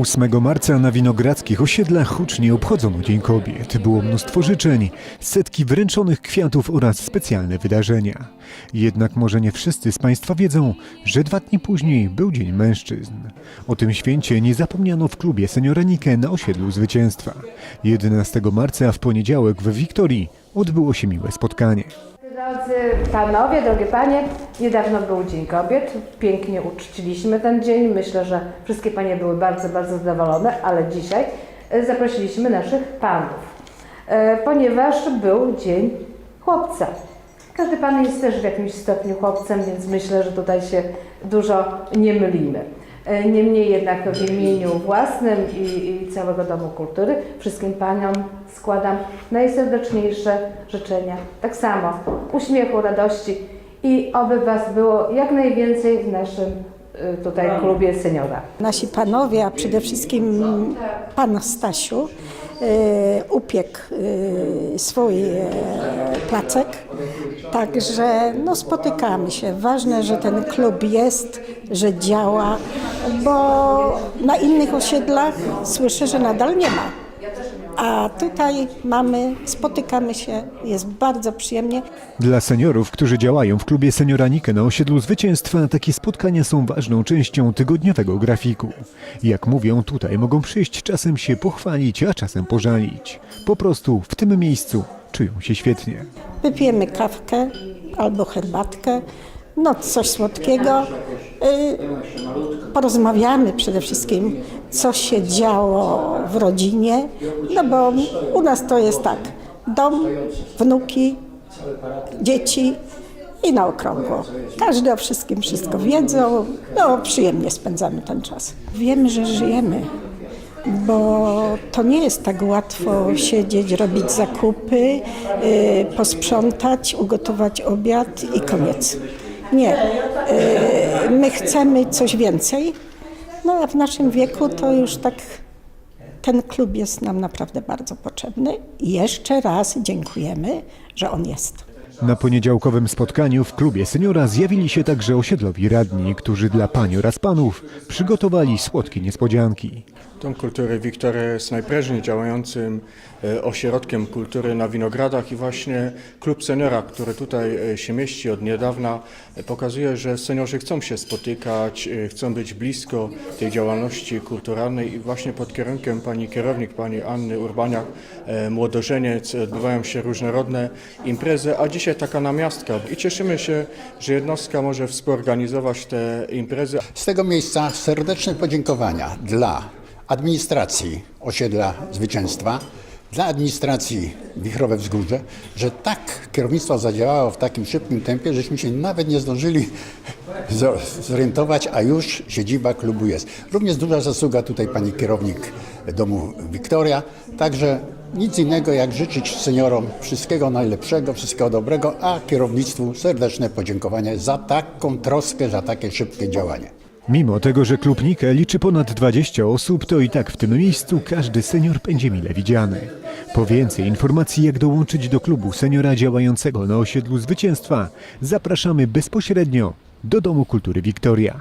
8 marca na winogrodzkich osiedlach hucznie obchodzono Dzień Kobiet. Było mnóstwo życzeń, setki wręczonych kwiatów oraz specjalne wydarzenia. Jednak może nie wszyscy z Państwa wiedzą, że dwa dni później był Dzień Mężczyzn. O tym święcie nie zapomniano w klubie Senioranikę na osiedlu Zwycięstwa. 11 marca w poniedziałek w Wiktorii odbyło się miłe spotkanie. Drodzy panowie, drogie panie, niedawno był Dzień Kobiet. Pięknie uczciliśmy ten dzień. Myślę, że wszystkie panie były bardzo, bardzo zadowolone, ale dzisiaj e, zaprosiliśmy naszych panów, e, ponieważ był Dzień Chłopca. Każdy pan jest też w jakimś stopniu chłopcem, więc myślę, że tutaj się dużo nie mylimy. E, Niemniej jednak w imieniu własnym i, i całego Domu Kultury wszystkim paniom składam najserdeczniejsze życzenia. Tak samo uśmiechu, radości i oby was było jak najwięcej w naszym y, tutaj klubie seniora. Nasi panowie, a przede wszystkim pan Stasiu, e, upiekł e, swój e, placek. Także no, spotykamy się. Ważne, że ten klub jest, że działa, bo na innych osiedlach słyszę, że nadal nie ma. A tutaj mamy, spotykamy się, jest bardzo przyjemnie. Dla seniorów, którzy działają w klubie Senioranikę na osiedlu Zwycięstwa, takie spotkania są ważną częścią tygodniowego grafiku. Jak mówią, tutaj mogą przyjść czasem się pochwalić, a czasem pożalić. Po prostu w tym miejscu czują się świetnie. Wypijemy kawkę albo herbatkę, no coś słodkiego. Y, Porozmawiamy przede wszystkim, co się działo w rodzinie, no bo u nas to jest tak, dom, wnuki, dzieci i na okrągło. Każdy o wszystkim wszystko wiedzą, no przyjemnie spędzamy ten czas. Wiemy, że żyjemy, bo to nie jest tak łatwo siedzieć, robić zakupy, y, posprzątać, ugotować obiad i koniec. Nie. Y, my chcemy coś więcej, no a w naszym wieku to już tak ten klub jest nam naprawdę bardzo potrzebny. Jeszcze raz dziękujemy, że on jest. Na poniedziałkowym spotkaniu w klubie seniora zjawili się także osiedlowi radni, którzy dla pań oraz panów przygotowali słodkie niespodzianki. Dom Kultury Wiktoria jest najprężniej działającym e, ośrodkiem kultury na Winogradach i właśnie Klub Seniora, który tutaj e, się mieści od niedawna, e, pokazuje, że seniorzy chcą się spotykać, chcą być blisko tej działalności kulturalnej i właśnie pod kierunkiem pani kierownik, pani Anny Urbaniak, Młodożeniec, odbywają się różnorodne imprezy, a dzisiaj taka namiastka. I cieszymy się, że jednostka może współorganizować te imprezy, Z tego miejsca serdeczne podziękowania dla administracji osiedla Zwycięstwa, dla administracji Wichrowe Wzgórze, że tak kierownictwo zadziałało w takim szybkim tempie, żeśmy się nawet nie zdążyli zo- zorientować, a już siedziba klubu jest. Również duża zasługa tutaj pani kierownik domu Wiktoria, także nic innego jak życzyć seniorom wszystkiego najlepszego, wszystkiego dobrego, a kierownictwu serdeczne podziękowania za taką troskę, za takie szybkie działanie. Mimo tego, że klub Nike liczy ponad 20 osób, to i tak w tym miejscu każdy senior będzie mile widziany. Po więcej informacji, jak dołączyć do klubu seniora działającego na osiedlu Zwycięstwa, zapraszamy bezpośrednio do Domu Kultury Wiktoria.